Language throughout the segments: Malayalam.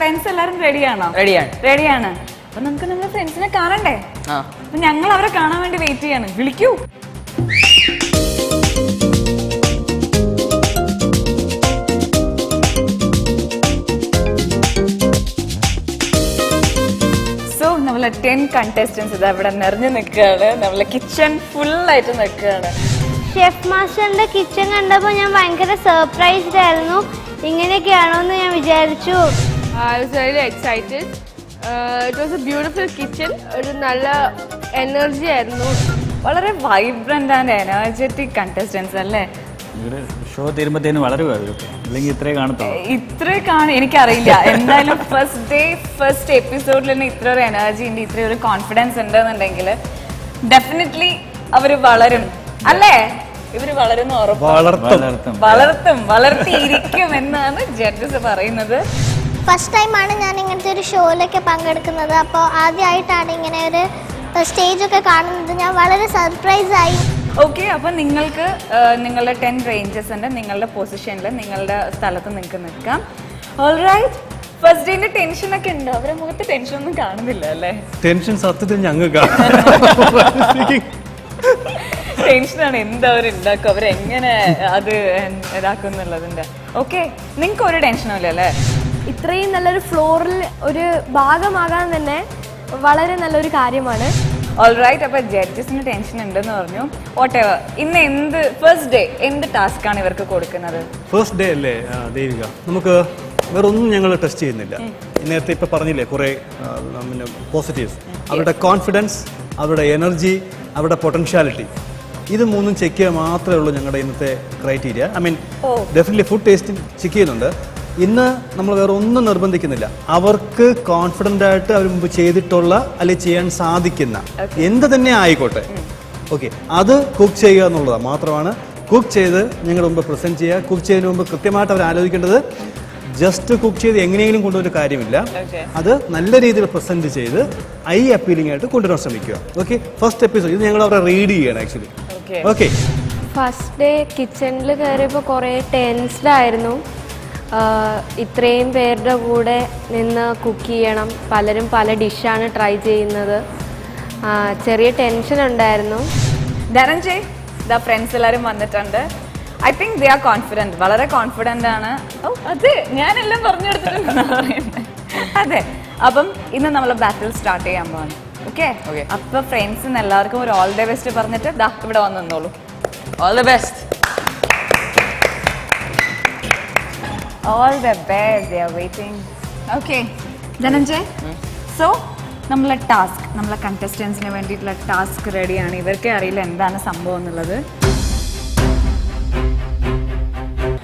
ഫ്രണ്ട്സ് എല്ലാരും റെഡിയാണോ റെഡിയാണ് റെഡിയാണ് അപ്പൊ നമുക്ക് നമ്മുടെ ഫ്രണ്ട്സിനെ കാണണ്ടേ? അപ്പൊ ഞങ്ങൾ അവരെ കാണാൻ വേണ്ടി വെയിറ്റ് ചെയ്യാണ്. വിളിക്കൂ. സോ നമ്മളെ ടെൻ കണ്ടസ്റ്റൻസ് ഇത് അവിടെ നിറഞ്ഞു നിൽക്കുകയാണ്. നമ്മളെ കിച്ചൺ ഫുൾ ആയിട്ട് നിൽക്കുകയാണ്. ഷെഫ് മാസ്റ്ററിന്റെ കിച്ചൺ കണ്ടപ്പോൾ ഞാൻ ഭയങ്കര സർപ്രൈസ്ഡ് ആയിരുന്നു. ഇങ്ങനെയൊക്കെയാണോ എന്ന് ഞാൻ വിചാരിച്ചു. I was really excited. It it was a beautiful kitchen. ഒരു നല്ല എനർജി ആയിരുന്നു. വളരെ വൈബ്രന്റ് ആൻഡ് എനർജറ്റിക് കണ്ടസ്റ്റൻസ് അല്ലേ? ഷോ തീരുമ്പോഴത്തേന് വളരുക അവരൊക്കെ അല്ലെങ്കിൽ ഇത്രേ കാണത്തുള്ളൂ. ഇത്ര കാണും. എനിക്കറിയില്ല. എന്തായാലും ഫസ്റ്റ് ഡേ ഫസ്റ്റ് എപ്പിസോഡിൽ തന്നെ ഇത്ര ഒരു എനർജി ഉണ്ട് ഇത്ര ഒരു കോൺഫിഡൻസ് ഉണ്ടെന്നുണ്ടെങ്കിൽ ഡെഫിനറ്റ്ലി അവർ വളരും. അല്ലേ? ഇവർ വളരുന്ന ഉറപ്പ്. വളർത്തും. വളർത്തും. വളർത്തിയിരിക്കും എന്നാണ് ജഡ്ജസ് പറയുന്നത്. ഫസ്റ്റ് ടൈമാണ് ഞാൻ ഇങ്ങനത്തെ ഒരു ഷോയിലൊക്കെ പങ്കെടുക്കുന്നത്. അപ്പോൾ ആദ്യമായിട്ടാണ് ഇങ്ങനെ ഒരു സ്റ്റേജൊക്കെ കാണുന്നത്. ഞാൻ വളരെ സർപ്രൈസ് ആയി. ഓക്കെ അപ്പോൾ നിങ്ങൾക്ക് നിങ്ങളുടെ ടെൻ റേഞ്ചസ് ഉണ്ട്. നിങ്ങളുടെ പൊസിഷനിൽ നിങ്ങളുടെ സ്ഥലത്ത് നിങ്ങൾക്ക് നിൽക്കാം. ഓൾറൈറ്റ് ഫസ്റ്റ് ഡേന്റെ ടെൻഷൻ ഒക്കെ ഉണ്ട്? അവരെ മുഖത്ത് ടെൻഷൻ ഒന്നും കാണുന്നില്ല അല്ലേ? ടെൻഷൻ സത്യത്തിൽ ഞങ്ങൾക്ക് ടെൻഷനാണ് എന്താ അവർ ഉണ്ടാക്കും അവരെങ്ങനെ അത് ഓക്കെ നിങ്ങൾക്ക് ഒരു ടെൻഷനും ഇല്ല അല്ലേ? ഇത്രയും നല്ലൊരു ഫ്ലോറിൽ ഒരു ഭാഗമാകാൻ തന്നെ വളരെ നല്ലൊരു കാര്യമാണ്. ഓൾറൈറ്റ് അപ്പൊ ജഡ്ജസിന് ടെൻഷൻ ഉണ്ടെന്ന് പറഞ്ഞു. വാട്ട് എവർ ഇന്ന് എന്ത് ഫസ്റ്റ് ഡേ എന്ത് ടാസ്ക് ആണ് ഇവർക്ക് കൊടുക്കുന്നത്? ഫസ്റ്റ് ഡേ അല്ലേ? ദേവിക നമുക്ക് വേറൊന്നും ഞങ്ങൾ ടെസ്റ്റ് ചെയ്യുന്നില്ല. നേരത്തെ ഇപ്പൊ പറഞ്ഞില്ലേ കുറെ പിന്നെ പോസിറ്റീവ്സ് അവരുടെ കോൺഫിഡൻസ് അവരുടെ എനർജി അവരുടെ പൊട്ടൻഷ്യാലിറ്റി ഇത് മൂന്നും ചെക്ക് ചെയ്യുക മാത്രമേ ഉള്ളൂ ഞങ്ങളുടെ ഇന്നത്തെ criteria I mean definitely food tasting check ചെയ്യുന്നുണ്ട്. ഇന്ന് നമ്മൾ വേറെ ഒന്നും നിർബന്ധിക്കുന്നില്ല. അവർക്ക് കോൺഫിഡന്റ് ആയിട്ട് അവർ മുമ്പ് ചെയ്തിട്ടുള്ള അല്ലെങ്കിൽ ചെയ്യാൻ സാധിക്കുന്ന എന്ത് തന്നെ ആയിക്കോട്ടെ. ഓക്കെ അത് കുക്ക് ചെയ്യുക എന്നുള്ളതാണ്. മാത്രമാണ് കുക്ക് ചെയ്ത് നിങ്ങളുടെ മുമ്പ് പ്രസന്റ് ചെയ്യുക. കുക്ക് ചെയ്യുന്നതിന് മുമ്പ് കൃത്യമായിട്ട് അവർ ആലോചിക്കേണ്ടത് ജസ്റ്റ് കുക്ക് ചെയ്ത് എങ്ങനെയെങ്കിലും കൊണ്ടുവരുന്ന കാര്യമില്ല. അത് നല്ല രീതിയിൽ പ്രസന്റ് ചെയ്ത് ഐ അപ്പീലിംഗ് ആയിട്ട് കൊണ്ടുവരാൻ ശ്രമിക്കുക. ഓക്കെ ഫസ്റ്റ് എപ്പിസോഡ് ഇത് ഞങ്ങൾ അവരെ റീഡ് ചെയ്യണം actually Okay. Okay first day കിച്ചണിൽ കയറിയപ്പോൾ കുറേ ടെൻസ്ഡ് ആയിരുന്നു ഇത്രയും പേരുടെ കൂടെ നിന്ന് കുക്ക് ചെയ്യണം. പലരും പല ഡിഷാണ് ട്രൈ ചെയ്യുന്നത്. ചെറിയ ടെൻഷൻ ഉണ്ടായിരുന്നു. ധനഞ്ജയ് ദ ഫ്രണ്ട്സ് എല്ലാവരും വന്നിട്ടുണ്ട്. I think they are confident വളരെ കോൺഫിഡന്റ് ആണ്. ഓ അതെ ഞാനെല്ലാം പറഞ്ഞു കൊടുത്തിട്ടുണ്ടെന്നാ പറയുന്നത് അതെ അപ്പം ഇന്ന് നമ്മൾ ബാറ്റിൽ സ്റ്റാർട്ട് ചെയ്യാൻ പോവാണ്. ഓക്കെ ഓക്കെ അപ്പൊ ഫ്രണ്ട്സിന് എല്ലാവർക്കും ഒരു ഓൾ ദ ബെസ്റ്റ് പറഞ്ഞിട്ട് ദാ ഇവിടെ വന്ന് നിന്നോളൂ. All the best all the best they are waiting okay Dhananjay? So നമ്മളെ ടാസ്ക് നമ്മളെ കണ്ടസ്റ്റൻസിന് വേണ്ടിയിട്ടുള്ള ടാസ്ക് റെഡിയാണ് ഇവർക്കേ അറിയില്ല എന്താണ് സംഭവം എന്നുള്ളത്.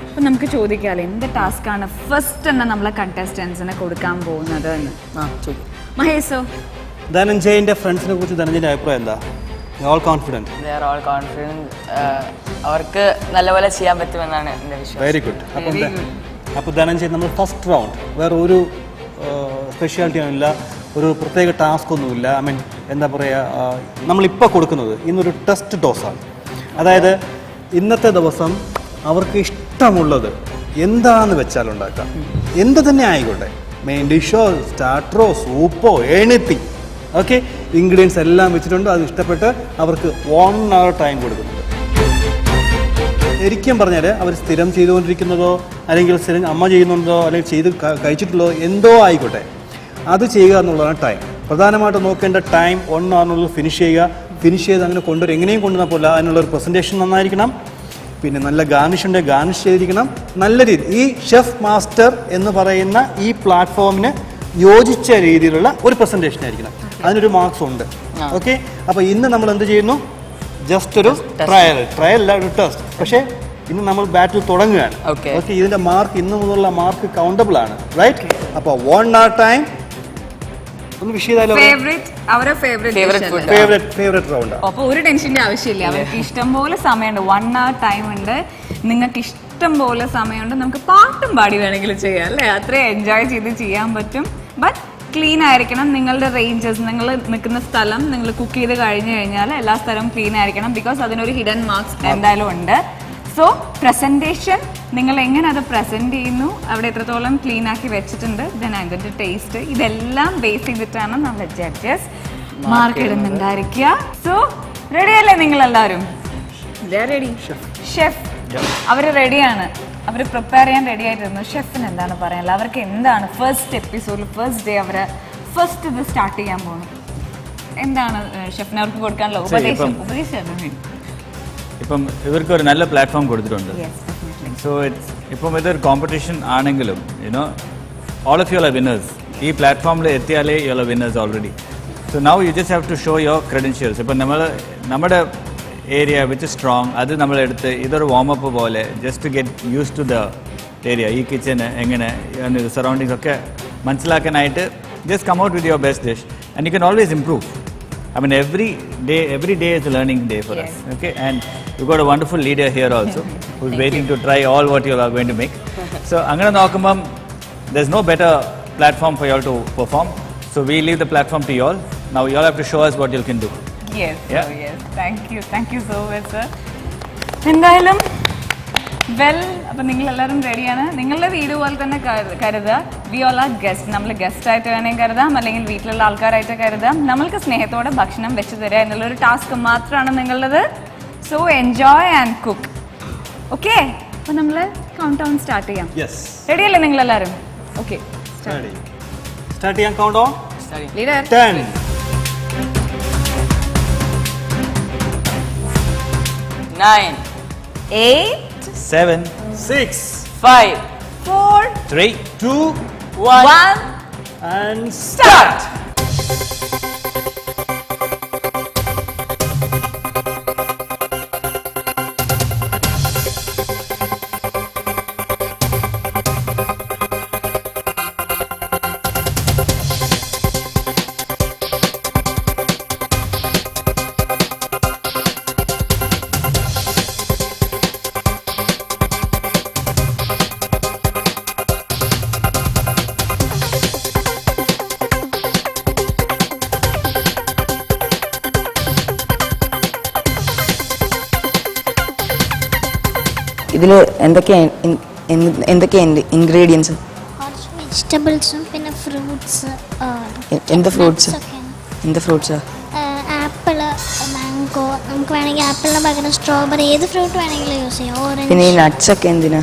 അപ്പൊ നമുക്ക് ചോദിക്കാമല്ലോ എന്ത് ടാസ്ക്കാണ് ഫസ്റ്റ് തന്നെ നമ്മളെ കണ്ടസ്റ്റൻസിന് കൊടുക്കാൻ പോകുന്നത് എന്ന്? ആ ചോദിക്കും. മഹേഷോ ധനഞ്ജയന്റെ ഫ്രണ്ട്സിനെ കുറിച്ച് ധനഞ്ജയന്റെ അഭിപ്രായം എന്താ? All confident they are all confident. അവർക്ക് നല്ലപോലെ ചെയ്യാൻ പറ്റുമെന്നാണ് എന്റെ വിശ്വാസം. വെരി ഗുഡ് അപ്പം അപ്പോൾ ധനഞ്ജയ് നമ്മൾ ഫസ്റ്റ് റൗണ്ട് വേറെ ഒരു സ്പെഷ്യാലിറ്റി ഒന്നുമില്ല. ഒരു പ്രത്യേക ടാസ്ക് ഒന്നുമില്ല. ഐ മീൻ എന്താ പറയുക നമ്മളിപ്പോൾ കൊടുക്കുന്നത് ഇന്നൊരു ടെസ്റ്റ് ഡോസാണ് അതായത് ഇന്നത്തെ ദിവസം അവർക്ക് ഇഷ്ടമുള്ളത് എന്താണെന്ന് വെച്ചാൽ ഉണ്ടാക്കാം. എന്ത് തന്നെ ആയിക്കോട്ടെ. മെയിൻ ഡിഷോ സ്റ്റാർട്ടറോ സൂപ്പോ എനിത്തിങ് ഓക്കെ ഇൻഗ്രീഡിയൻസ് എല്ലാം വെച്ചിട്ടുണ്ട്. അത് ഇഷ്ടപ്പെട്ട് അവർക്ക് വൺ അവർ ടൈം കൊടുക്കുന്നുണ്ട് ശരിക്കും പറഞ്ഞാൽ അവർ സ്ഥിരം ചെയ്തുകൊണ്ടിരിക്കുന്നതോ അല്ലെങ്കിൽ സ്ഥിരം അമ്മ ചെയ്യുന്നുണ്ടോ അല്ലെങ്കിൽ ചെയ്ത് കഴിച്ചിട്ടുള്ളതോ എന്തോ ആയിക്കോട്ടെ. അത് ചെയ്യുക എന്നുള്ളതാണ് ടൈം പ്രധാനമായിട്ട് നോക്കേണ്ട ടൈം വൺ ആണെന്നുള്ളത് ഫിനിഷ് ചെയ്യുക. ഫിനിഷ് ചെയ്ത് അങ്ങനെ കൊണ്ടുവരും. എങ്ങനെയും കൊണ്ടുവന്നാൽ പോലെ അതിനുള്ള ഒരു പ്രസന്റേഷൻ നന്നായിരിക്കണം. പിന്നെ നല്ല ഗാർണിഷ് ഉണ്ട് ഗാർണിഷ് ചെയ്തിരിക്കണം. നല്ല രീതി. ഈ ഷെഫ് മാസ്റ്റർ എന്ന് പറയുന്ന ഈ പ്ലാറ്റ്ഫോമിന് യോജിച്ച രീതിയിലുള്ള ഒരു പ്രസന്റേഷൻ ആയിരിക്കണം. അതിനൊരു മാർക്സ് ഉണ്ട്. ഓക്കെ അപ്പോൾ ഇന്ന് നമ്മൾ എന്ത് ചെയ്യുന്നു? ജസ്റ്റ് ഒരു ട്രയൽ ട്രയൽ അല്ല ഒരു ടെസ്റ്റ് പക്ഷേ ഇന്ന് നമ്മൾ ബാറ്റിൽ തുടങ്ങുകയാണ്. ഓക്കെ ഇതിന്റെ മാർക്ക് ഇന്ന് മുതലുള്ള മാർക്ക് കൗണ്ടബിൾ ആണ്. റൈറ്റ് അപ്പോൾ വൺ ആർ ടൈം ഒന്ന്. ഫേവറേറ്റ് ഫേവറേറ്റ് റൗണ്ട് അപ്പൊ ഒരു ടെൻഷന്റെ ആവശ്യമില്ല. അവർക്ക് ഇഷ്ടം പോലെ സമയമുണ്ട്. വൺ അവർ ടൈം ഉണ്ട്. നിങ്ങൾക്ക് ഇഷ്ടം പോലെ സമയമുണ്ട്. നമുക്ക് പാട്ടും പാടി വേണമെങ്കിൽ ചെയ്യാം അല്ലേ? അത്രയും എൻജോയ് ചെയ്ത് ചെയ്യാൻ പറ്റും. ബട്ട് ക്ലീൻ ആയിരിക്കണം നിങ്ങളുടെ റേഞ്ചസ് നിങ്ങൾ നിൽക്കുന്ന സ്ഥലം നിങ്ങൾ കുക്ക് ചെയ്ത് കഴിഞ്ഞു കഴിഞ്ഞാൽ എല്ലാ സ്ഥലവും ക്ലീൻ ആയിരിക്കണം ബിക്കോസ് അതിനൊരു ഹിഡൻ മാർക്സ് എന്തായാലും ഉണ്ട്. സോ പ്രസന്റേഷൻ നിങ്ങൾ എങ്ങനെ അത് പ്രസന്റ് ചെയ്യുന്നു അവിടെ എത്രത്തോളം ക്ലീൻ ആക്കി വെച്ചിട്ടുണ്ട് ദെൻ അതിന്റെ ടേസ്റ്റ് ഇതെല്ലാം ബേസ് ചെയ്തിട്ടാണ് നമ്മുടെ ജഡ്ജസ് മാർക്ക് ഇടുന്നുണ്ടായിരിക്കുക. സോ റെഡി അല്ലേ നിങ്ങൾ എല്ലാവരും റെഡി ഷെഫ് അവർ റെഡിയാണ് അവർ പ്രിപ്പയർ ചെയ്യാൻ റെഡി ആയിട്ടിരുന്നു. ഷെഫിന് എന്താണ് പറയാനുള്ളത്? അവർക്ക് എന്താണ് ഫസ്റ്റ് എപ്പിസോഡിൽ ഫസ്റ്റ് ഡേ അവർ ഫസ്റ്റ് ഇത് സ്റ്റാർട്ട് ചെയ്യാൻ പോകുന്നത്? എന്താണ് ഷെഫിന് അവർക്ക് കൊടുക്കാനുള്ള ഉപദേശം ഉപദേശം ഇപ്പം ഇവർക്ക് ഒരു നല്ല പ്ലാറ്റ്ഫോം കൊടുത്തിട്ടുണ്ട്. സോ ഇറ്റ്സ് ഇപ്പം ഇതൊരു കോമ്പറ്റീഷൻ ആണെങ്കിലും you know all of your winners ഈ പ്ലാറ്റ്ഫോമിൽ എത്തിയാലേ your winners already so now you just have to show your credentials ഇപ്പം നമ്മൾ നമ്മുടെ ഏരിയ വിച്ച് സ്ട്രോങ് അത് നമ്മളെടുത്ത് ഇതൊരു വാമപ്പ് പോലെ just to get use to the area ഈ കിച്ചന് എങ്ങനെ സറൗണ്ടിങ്സ് ഒക്കെ മനസ്സിലാക്കാനായിട്ട് just come out with your best dish and you can always improve I mean, every day, every day is a learning day for us. Okay, and we've got a wonderful leader here also, who's waiting to try all what you are going to make. so, Angana Nokamam, there's no better platform for you all to perform. So, we leave the platform to you all. Now, you all have to show us what you can do. Yes Yeah. Yes thank you thank you so much sir എന്തായാലും വെൽ അപ്പം നിങ്ങൾ എല്ലാവരും റെഡിയാണ് നിങ്ങളുടെ വീട് പോലെ തന്നെ കരു- കരുതുക വി ഓൾ ആർ ഗസ്റ്റ് നമ്മൾ ഗസ്റ്റ് ആയിട്ട് വേണമെങ്കിൽ കരുതാം. അല്ലെങ്കിൽ വീട്ടിലുള്ള ആൾക്കാരായിട്ട് കരുതാം. നമ്മൾക്ക് സ്നേഹത്തോടെ ഭക്ഷണം വെച്ച് തരിക എന്നുള്ളൊരു ടാസ്ക് മാത്രമാണ് നിങ്ങളുടേത്. So enjoy and cook okay അപ്പം നമ്മൾ കൗണ്ട് ഡൗൺ സ്റ്റാർട്ട് ചെയ്യാം റെഡിയല്ലേ നിങ്ങളെല്ലാവരും ഓക്കെ സ്റ്റാർട്ട് ചെയ്യാം count down leader nine, eight, seven, six, five, four, three, two, one, one. And start. ഇതിൽ എന്തൊക്കെയാണ് എന്തൊക്കെയാണ് ഇൻ- എന്തൊക്കെയാ ഇൻഗ്രീഡിയൻസ് കുറച്ച് വെജിറ്റബിൾസും പിന്നെ ഫ്രൂട്ട്സ് എന്ത് ഫ്രൂട്ട്സ് എന്ത് ഫ്രൂട്ട്സാ ആപ്പിൾ മാംഗോ നമുക്ക് വേണമെങ്കിൽ ആപ്പിളിന് പകരം സ്ട്രോബെറി ഏത് ഫ്രൂട്ട് വേണമെങ്കിലും യൂസ് ചെയ്യാം. പിന്നെ ഈ നട്ട്സ് ഒക്കെ എന്തിനാ?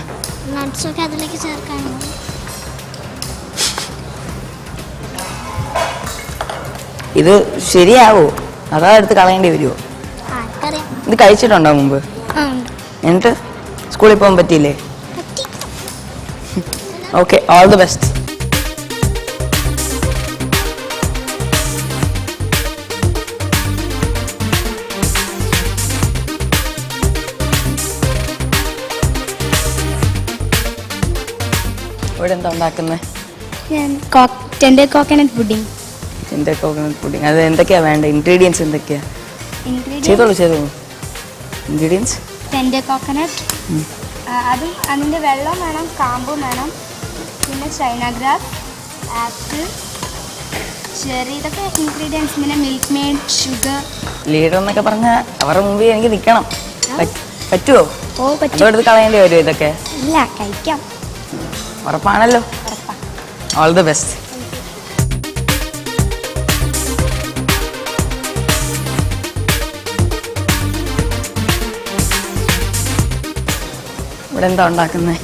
നട്ട്സ് ഒക്കെ അതിലേക്ക് ചേർക്കാനാണ്. ഇത് ശരിയാവോ? അതാ എടുത്ത് കളയേണ്ടി വരുമോ ഇത് കഴിച്ചിട്ടുണ്ടോ മുമ്പ്? എന്നിട്ട്? സ്കൂളിൽ പോകാൻ പറ്റിയില്ലേ? ഓക്കെ ഓൾ ദി ബെസ്റ്റ് ഇവിടെ എന്താ ഉണ്ടാക്കുന്നത് ഞാൻ ടെൻഡർ കോക്കനട്ട് പുഡിംഗ് എന്റെ കോക്കനട്ട് പുഡിംഗ് അത് എന്തൊക്കെയാണ് വേണ്ട ഇൻഗ്രീഡിയൻസ് എന്തൊക്കെയാ? ഇൻഗ്രീഡിയന്റ് ചെയ്തോളൂ ചെയ്തോളൂ. ഇൻഗ്രീഡിയൻസ് ടെൻഡർ കോക്കനട്ട് അതും അതിന്റെ വെള്ളം വേണം കാമ്പും വേണം. പിന്നെ ചൈന ഗ്രാഫ് ആപ്പിൾ ചെറി ഇതൊക്കെ ഇൻഗ്രീഡിയൻസ് പിന്നെ മിൽക്ക് മെയ്ഡ് ഷുഗർ ലീഡർ എന്നൊക്കെ പറഞ്ഞാൽ അവരുടെ മുമ്പിൽ എനിക്ക് നിൽക്കണം. പറ്റ്- പറ്റുമോ ഓ പറ്റും. എടുത്ത് കളയേണ്ടി വരുമോ ഇതൊക്കെ? ഇല്ല കഴിക്കാം. ഉറപ്പാണല്ലോ. ഉറപ്പാണ് ഓൾ ദി ബെസ്റ്റ് ഇവിടെ എന്താ ഉണ്ടാക്കുന്നത്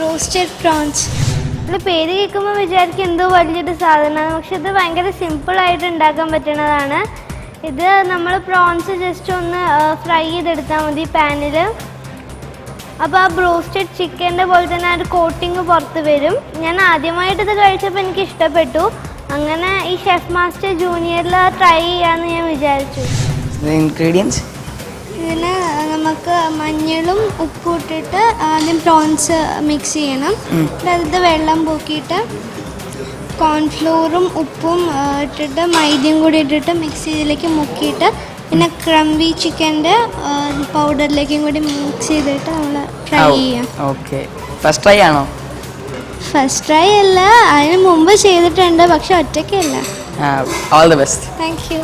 റോസ്റ്റഡ് പ്രോൺസ് ഇത് പേര് കേൾക്കുമ്പോൾ വിചാരിക്കും എന്തോ വലിയൊരു സാധനമാണ്. പക്ഷെ ഇത് ഭയങ്കര സിമ്പിളായിട്ട് ഉണ്ടാക്കാൻ പറ്റുന്നതാണ്. ഇത് നമ്മൾ പ്രോൺസ് ജസ്റ്റ് ഒന്ന് ഫ്രൈ ചെയ്തെടുത്താൽ മതി പാനിൽ അപ്പോൾ ആ ബ്രോസ്റ്റഡ് ചിക്കന്റെ പോലെ തന്നെ ആ ഒരു കോട്ടിങ് പുറത്ത് വരും. ഞാൻ ആദ്യമായിട്ട് ഇത് കഴിച്ചപ്പോൾ എനിക്ക് ഇഷ്ടപ്പെട്ടു. അങ്ങനെ ഈ ഷെഫ് മാസ്റ്റർ ജൂനിയറിൽ ട്രൈ ചെയ്യാമെന്ന് ഞാൻ വിചാരിച്ചു. ഇൻഗ്രീഡിയൻസ് ഇതിന് നമുക്ക് മഞ്ഞളും ഉപ്പും ഇട്ടിട്ട് ആദ്യം പ്രോൺസ് മിക്സ് ചെയ്യണം. അടുത്ത് വെള്ളം പൊക്കിയിട്ട് കോൺഫ്ലോറും ഉപ്പും ഇട്ടിട്ട് മൈദയും കൂടി ഇട്ടിട്ട് മിക്സ് ചെയ്തിലേക്ക് മുക്കിയിട്ട് പിന്നെ ക്രംബി ചിക്കന്റെ പൗഡറിലേക്കും കൂടി മിക്സ് ചെയ്തിട്ട് നമ്മൾ ഫ്രൈ ചെയ്യാം. ഓക്കെ ഫസ്റ്റ് ട്രൈ ആണോ? ഫസ്റ്റ് ട്രൈ അല്ല അതിന് മുമ്പ് ചെയ്തിട്ടുണ്ട് പക്ഷെ ഒറ്റയ്ക്കല്ല. All the best thank you